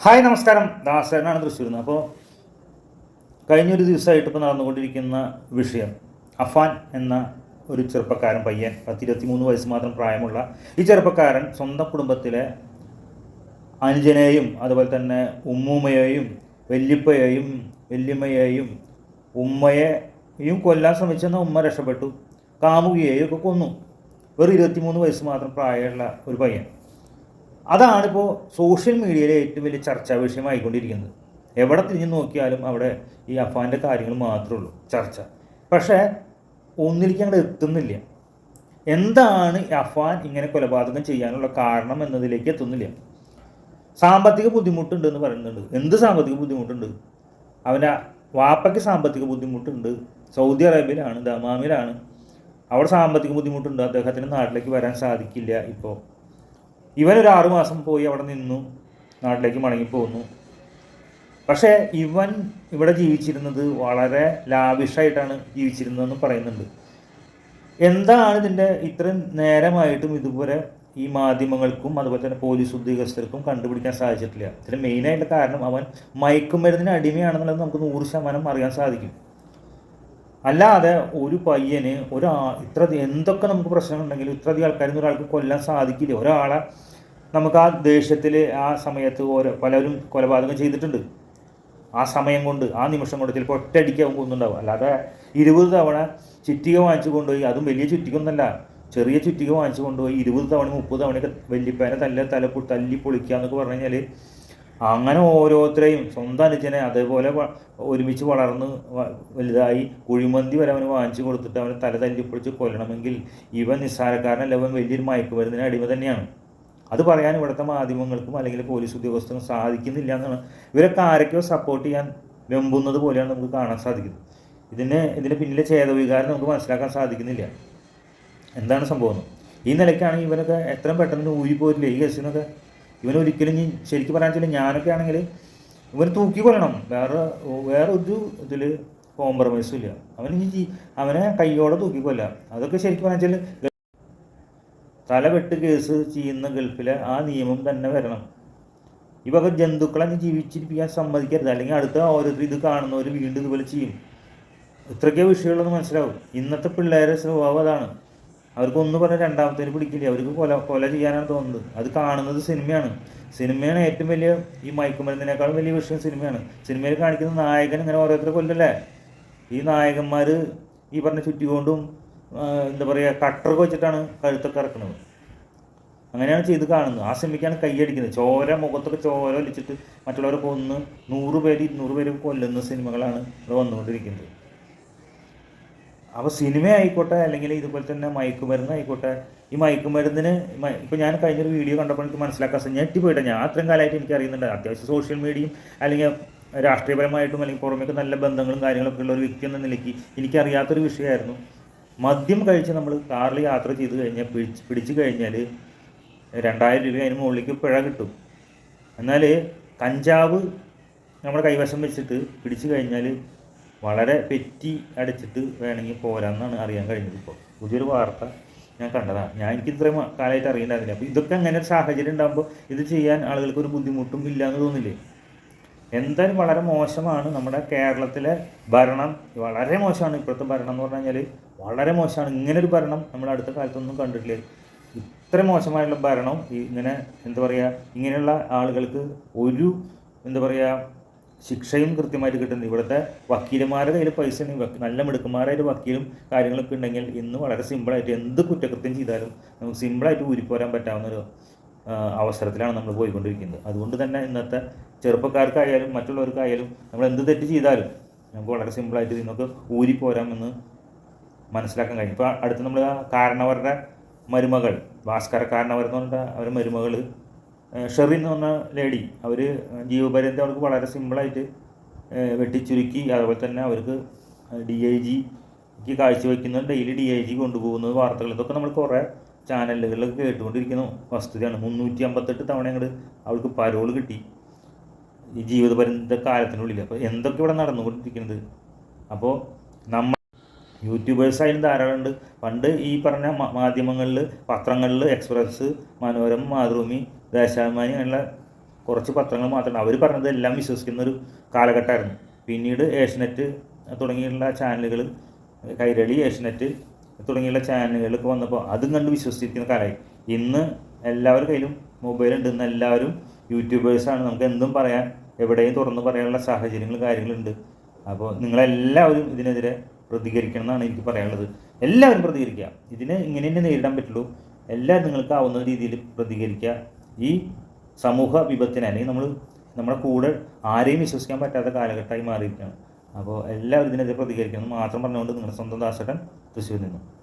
Hi നമസ്കാരം. ദാസേനാണ് തൃശ്ശൂരിൽ നിന്ന്. അപ്പോൾ കഴിഞ്ഞൊരു ദിവസമായിട്ട് ഇപ്പോൾ നടന്നുകൊണ്ടിരിക്കുന്ന വിഷയം അഫാൻ എന്ന ഒരു ചെറുപ്പക്കാരൻ പയ്യൻ പത്തിരുപത്തി മൂന്ന് വയസ്സ് മാത്രം പ്രായമുള്ള ഈ ചെറുപ്പക്കാരൻ സ്വന്തം കുടുംബത്തിലെ അനുജനെയും അതുപോലെ തന്നെ ഉമ്മൂമ്മയെയും വല്യപ്പയെയും വല്യമ്മയെയും ഉമ്മയെയും കൊല്ലാൻ ശ്രമിച്ചെന്ന ഉമ്മ രക്ഷപ്പെട്ടു. കാമുകിയെയും ഒക്കെ കൊന്നു. വെറും ഇരുപത്തിമൂന്ന് വയസ്സ് മാത്രം പ്രായമുള്ള ഒരു പയ്യൻ. അതാണിപ്പോൾ സോഷ്യൽ മീഡിയയിലെ ഏറ്റവും വലിയ ചർച്ചാ വിഷയമായിക്കൊണ്ടിരിക്കുന്നത്. എവിടെ തിരിഞ്ഞു നോക്കിയാലും അവിടെ ഈ അഫാന്റെ കാര്യങ്ങൾ മാത്രമേ ഉള്ളൂ ചർച്ച. പക്ഷേ ഒന്നിലേക്ക് അങ്ങോട്ട് എത്തുന്നില്ല. എന്താണ് അഫാൻ ഇങ്ങനെ കൊലപാതകം ചെയ്യാനുള്ള കാരണം എന്നതിലേക്ക് എത്തുന്നില്ല. സാമ്പത്തിക ബുദ്ധിമുട്ടുണ്ട് എന്ന് പറയുന്നുണ്ട്. എന്ത് സാമ്പത്തിക ബുദ്ധിമുട്ടുണ്ട്? അവന്റെ വാപ്പയ്ക്ക് സാമ്പത്തിക ബുദ്ധിമുട്ടുണ്ട്. സൗദി അറേബ്യയിലാണ് ദമാമിലാണ്. അവിടെ സാമ്പത്തിക ബുദ്ധിമുട്ടുണ്ട്. അദ്ദേഹത്തിന് നാട്ടിലേക്ക് വരാൻ സാധിക്കില്ല ഇപ്പോൾ. ഇവൻ ഒരു ആറുമാസം പോയി അവിടെ നിന്നു നാട്ടിലേക്ക് മടങ്ങിപ്പോന്നു പക്ഷേ ഇവൻ ഇവിടെ ജീവിച്ചിരുന്നത് വളരെ ലാവിഷായിട്ടാണ് ജീവിച്ചിരുന്നതെന്ന് പറയുന്നുണ്ട്. എന്താണ് ഇതിന്റെ ഇത്രയും നേരമായിട്ടും ഇതുപോലെ ഈ മാധ്യമങ്ങൾക്കും അതുപോലെ തന്നെ പോലീസ് ഉദ്യോഗസ്ഥർക്കും കണ്ടുപിടിക്കാൻ സാധിച്ചിട്ടില്ല? ഇതിന് മെയിനായിട്ട് കാരണം അവൻ മയക്കുമരുന്നിന് അടിമയാണെന്നുള്ളത് നമുക്ക് നൂറ് ശതമാനം അറിയാൻ സാധിക്കും. അല്ലാതെ ഒരു പയ്യന് ഒരാ ഇത്ര എന്തൊക്കെ നമുക്ക് പ്രശ്നങ്ങളുണ്ടെങ്കിലും ഇത്രയധികം ആൾക്കാരിൽ ഒരാൾക്ക് കൊല്ലാൻ സാധിക്കില്ല. ഒരാളെ നമുക്ക് ആ ദേഷ്യത്തിൽ ആ സമയത്ത് ഓരോ പലരും കൊലപാതകം ചെയ്തിട്ടുണ്ട്. ആ സമയം കൊണ്ട് ആ നിമിഷം കൊണ്ട് ചിലപ്പോൾ ഒറ്റയടിക്ക് അവൻ കൊന്നുണ്ടാവും. അല്ലാതെ ഇരുപത് തവണ ചുറ്റിക വാങ്ങിച്ചു കൊണ്ടുപോയി അതും വലിയ ചുറ്റിക്കൊന്നല്ല ചെറിയ ചുറ്റിക വാങ്ങിച്ചു കൊണ്ടുപോയി ഇരുപത് തവണ മുപ്പത് തവണയൊക്കെ വല്യപ്പേനെ തല്ല തല തല്ലി പൊളിക്കുക എന്നൊക്കെ പറഞ്ഞു കഴിഞ്ഞാൽ അങ്ങനെ ഓരോരുത്തരെയും സ്വന്തം അനുജനെ അതേപോലെ ഒരുമിച്ച് വളർന്ന് വലുതായി കുഴിമന്തി വരെ അവന് വാങ്ങിച്ചു കൊടുത്തിട്ട് അവനെ തല തല്ലിപ്പൊളിച്ച് കൊല്ലണമെങ്കിൽ ഇവൻ നിസ്സാരക്കാരനല്ല ഇവൻ വലിയൊരു മയക്കുമരുന്നിന് അടിമ തന്നെയാണ്. അത് പറയാൻ ഇവിടുത്തെ മാധ്യമങ്ങൾക്കും അല്ലെങ്കിൽ പോലീസ് ഉദ്യോഗസ്ഥർക്കും സാധിക്കുന്നില്ല എന്നാണ്. ഇവരൊക്കെ ആരൊക്കെയോ സപ്പോർട്ട് ചെയ്യാൻ വെമ്പുന്നത് പോലെയാണ് നമുക്ക് കാണാൻ സാധിക്കുന്നത്. ഇതിന് ഇതിന് പിന്നിലെ ചേതവികാരം നമുക്ക് മനസ്സിലാക്കാൻ സാധിക്കുന്നില്ല. എന്താണ് സംഭവം. ഈ നിലയ്ക്കാണെങ്കിൽ ഇവനൊക്കെ എത്രയും പെട്ടെന്ന് ഊരി പോരില്ല ഈ കേസിനൊക്കെ ഇവൻ ഒരിക്കലും ഇനി ശരിക്കും പറയാൻ വെച്ചാൽ ഞാനൊക്കെ ആണെങ്കിൽ ഇവൻ തൂക്കി കൊല്ലണം. വേറെ വേറെ ഒരു ഇതിൽ കോംപ്രമൈസും ഇല്ല. അവൻ ഇനി അവനെ കൈയോടെ തൂക്കി കൊല്ലാം. അതൊക്കെ ശരിക്കും പറഞ്ഞാൽ തല വെട്ട് കേസ് ചെയ്യുന്ന ഗൾഫിലെ ആ നിയമം തന്നെ വരണം. ഈ വക ജന്തുക്കളെ ജീവിച്ചിരിപ്പിക്കാൻ സമ്മതിക്കരുത്. അല്ലെങ്കിൽ അടുത്ത ഓരോരുത്തർ ഇത് കാണുന്നവർ വീണ്ടും ഇതുപോലെ ചെയ്യും. ഇത്രയ്ക്കേ വിഷയമുള്ളതെന്ന് മനസ്സിലാവും. ഇന്നത്തെ പിള്ളേരെ സ്വഭാവം അതാണ്. അവർക്ക് ഒന്ന് പറഞ്ഞാൽ രണ്ടാമത്തേന് പിടിക്കില്ല. അവർക്ക് കൊല കൊല ചെയ്യാനാണ് തോന്നുന്നത്. അത് കാണുന്നത് സിനിമയാണ്. സിനിമയാണ് ഏറ്റവും വലിയ ഈ മയക്കുമരുന്നിനേക്കാളും വലിയ വിഷയം സിനിമയാണ്. സിനിമയിൽ കാണിക്കുന്ന നായകൻ ഇങ്ങനെ ഓരോരുത്തരെ കൊല്ലല്ലേ? ഈ നായകന്മാർ ഈ പറഞ്ഞ ചുറ്റികൊണ്ടും കൊണ്ടും എന്താ പറയുക കട്ടറൊക്കെ വെച്ചിട്ടാണ് കഴുത്തൊക്കെ ഇറക്കുന്നത്. അങ്ങനെയാണ് ചെയ്ത് കാണുന്നത്. ആ സിനിമയ്ക്കാണ് കൈയടിക്കുന്നത്. ചോര മുഖത്തൊക്കെ ചോര ഒലിച്ചിട്ട് മറ്റുള്ളവരെ കൊന്ന് നൂറ് പേര് ഇരുന്നൂറ് പേര് കൊല്ലുന്ന സിനിമകളാണ് ഇവിടെ വന്നുകൊണ്ടിരിക്കുന്നത്. അപ്പോൾ സിനിമ ആയിക്കോട്ടെ അല്ലെങ്കിൽ ഇതുപോലെ തന്നെ മയക്കുമരുന്ന് ആയിക്കോട്ടെ ഈ മയക്കുമരുന്നിന് ഇപ്പോൾ ഞാൻ കഴിഞ്ഞൊരു വീഡിയോ കണ്ടപ്പോൾ എനിക്ക് മനസ്സിലാക്കാൻ സാധിച്ചു ഞെട്ടിപ്പോയിട്ട്. ഞാൻ അത്രയും കാലമായിട്ട് എനിക്ക് അറിയുന്നുണ്ട്. അത്യാവശ്യം സോഷ്യൽ മീഡിയയും അല്ലെങ്കിൽ രാഷ്ട്രീയപരമായിട്ടും അല്ലെങ്കിൽ പുറമേക്ക് നല്ല ബന്ധങ്ങളും കാര്യങ്ങളൊക്കെ ഉള്ള ഒരു വ്യക്തി എന്ന നിലയ്ക്ക് എനിക്കറിയാത്തൊരു വിഷയമായിരുന്നു. മദ്യം കഴിച്ച് നമ്മൾ കാറിൽ യാത്ര ചെയ്ത് കഴിഞ്ഞാൽ പിടിച്ച് പിടിച്ച് കഴിഞ്ഞാൽ രണ്ടായിരം രൂപ അതിന് മുകളിലേക്ക് പിഴ കിട്ടും. എന്നാൽ കഞ്ചാവ് നമ്മുടെ കൈവശം വെച്ചിട്ട് പിടിച്ചു കഴിഞ്ഞാൽ വളരെ പെറ്റി അടിച്ചിട്ട് വേണമെങ്കിൽ പോരാന്നാണ് അറിയാൻ കഴിഞ്ഞത് ഇപ്പോൾ. പുതിയൊരു വാർത്ത ഞാൻ കണ്ടതാണ്. ഞാൻ എനിക്ക് ഇത്രയും കാലമായിട്ട് അറിയണ്ടായിരുന്നില്ല അപ്പോൾ ഇതൊക്കെ അങ്ങനെ ഒരു സാഹചര്യം ഉണ്ടാകുമ്പോൾ ഇത് ചെയ്യാൻ ആളുകൾക്ക് ഒരു ബുദ്ധിമുട്ടും ഇല്ല എന്ന് തോന്നില്ലേ? എന്തായാലും വളരെ മോശമാണ് നമ്മുടെ കേരളത്തിലെ ഭരണം. വളരെ മോശമാണ് ഇപ്പോഴത്തെ ഭരണം എന്ന് പറഞ്ഞു കഴിഞ്ഞാൽ വളരെ മോശമാണ്. ഇങ്ങനൊരു ഭരണം നമ്മൾ അടുത്ത കാലത്തൊന്നും കണ്ടിട്ടില്ല. ഇത്ര മോശമായിട്ടുള്ള ഭരണം ഇങ്ങനെ എന്താ പറയുക ഇങ്ങനെയുള്ള ആളുകൾക്ക് ഒരു എന്താ പറയുക ശിക്ഷയും കൃത്യമായിട്ട് കിട്ടുന്നത് ഇവിടുത്തെ വക്കീലന്മാരുടെ കയ്യിൽ പൈസ നല്ല മിടുക്കന്മാരായിട്ട് വക്കീലും കാര്യങ്ങളൊക്കെ ഉണ്ടെങ്കിൽ ഇന്ന് വളരെ സിമ്പിളായിട്ട് എന്ത് കുറ്റകൃത്യം ചെയ്താലും നമുക്ക് സിമ്പിളായിട്ട് ഊരിപ്പോരാൻ പറ്റാവുന്ന ഒരു ആ, അവസരത്തിലാണ് നമ്മൾ പോയിക്കൊണ്ടിരിക്കുന്നത്. അതുകൊണ്ട് തന്നെ ഇന്നത്തെ ചെറുപ്പക്കാർക്കായാലും മറ്റുള്ളവർക്കായാലും നമ്മൾ എന്ത് തെറ്റ് ചെയ്താലും നമുക്ക് വളരെ സിമ്പിളായിട്ട് നിങ്ങൾക്ക് ഊരിപ്പോരാമെന്ന് മനസ്സിലാക്കാൻ കഴിയും. ഇപ്പോൾ അടുത്ത് നമ്മൾ കാരണവരുടെ മരുമകൾ ഭാസ്കര കാരണവർ എന്ന് പറഞ്ഞിട്ട് അവരുടെ മരുമകൾ ഷെറിൻ എന്ന് പറഞ്ഞ ലേഡി അവർ ജീവപര്യന്തം അവർക്ക് വളരെ സിമ്പിളായിട്ട് വെട്ടിച്ചുരുക്കി അതുപോലെ തന്നെ അവർക്ക് ഡി ഐ ജിക്ക് കാഴ്ചവെക്കുന്നത് ഡെയിലി ഡി ഐ ജി കൊണ്ടുപോകുന്നത് വാർത്തകൾ. ഇതൊക്കെ നമ്മൾ കുറേ ചാനലുകളിലൊക്കെ കേട്ടുകൊണ്ടിരിക്കുന്നു. വസ്തുതയാണ്. മുന്നൂറ്റി അമ്പത്തെട്ട് തവണ അങ്ങോട്ട് അവൾക്ക് പരോൾ കിട്ടി ഈ ജീവിതപര്യന്ത കാലത്തിനുള്ളിൽ അപ്പോൾ എന്തൊക്കെ ഇവിടെ നടന്നുകൊണ്ടിരിക്കുന്നത്? അപ്പോൾ നമ്മൾ യൂട്യൂബേഴ്സായാലും ധാരാളമുണ്ട് പണ്ട് ഈ പറഞ്ഞ മാധ്യമങ്ങളിൽ പത്രങ്ങളിൽ എക്സ്പ്രസ് മനോരമ മാതൃഭൂമി ദേശാഭിമാനി അങ്ങനെയുള്ള കുറച്ച് പത്രങ്ങൾ മാത്രമാണ് അവർ പറഞ്ഞത് എല്ലാം വിശ്വസിക്കുന്ന ഒരു കാലഘട്ടമായിരുന്നു. പിന്നീട് ഏഷ്യനെറ്റ് തുടങ്ങിയുള്ള ചാനലുകൾ കൈരളി ഏഷ്യനെറ്റ് തുടങ്ങിയുള്ള ചാനലുകളൊക്കെ വന്നപ്പോൾ അതും കണ്ട് വിശ്വസിച്ചിരിക്കുന്ന കാലമായി. ഇന്ന് എല്ലാവരുടെ കയ്യിലും മൊബൈൽ ഉണ്ട്. ഇന്ന് എല്ലാവരും യൂട്യൂബേഴ്സാണ് നമുക്ക് എന്തും പറയാൻ എവിടെയും തുറന്ന് പറയാനുള്ള സാഹചര്യങ്ങളും കാര്യങ്ങളുണ്ട് അപ്പോൾ നിങ്ങളെല്ലാവരും ഇതിനെതിരെ പ്രതികരിക്കണം എന്നാണ് എനിക്ക് പറയാനുള്ളത്. എല്ലാവരും പ്രതികരിക്കുക. ഇതിനെ ഇങ്ങനെ തന്നെ നേരിടാൻ പറ്റുള്ളൂ. എല്ലാവരും നിങ്ങൾക്ക് ആവുന്ന രീതിയിൽ പ്രതികരിക്കുക. ഈ സമൂഹ വിപത്തിന് അല്ലെങ്കിൽ നമ്മൾ നമ്മുടെ കൂടെ ആരെയും വിശ്വസിക്കാൻ പറ്റാത്ത കാലഘട്ടമായി മാറിയിരിക്കുകയാണ്. അപ്പോൾ എല്ലാവരും ഇതിനെതിരെ പ്രതികരിക്കണം മാത്രം പറഞ്ഞുകൊണ്ട് നിങ്ങളുടെ സ്വന്തം ദാസട്ടൻ തൃശ്ശൂരിൽ നിന്നും.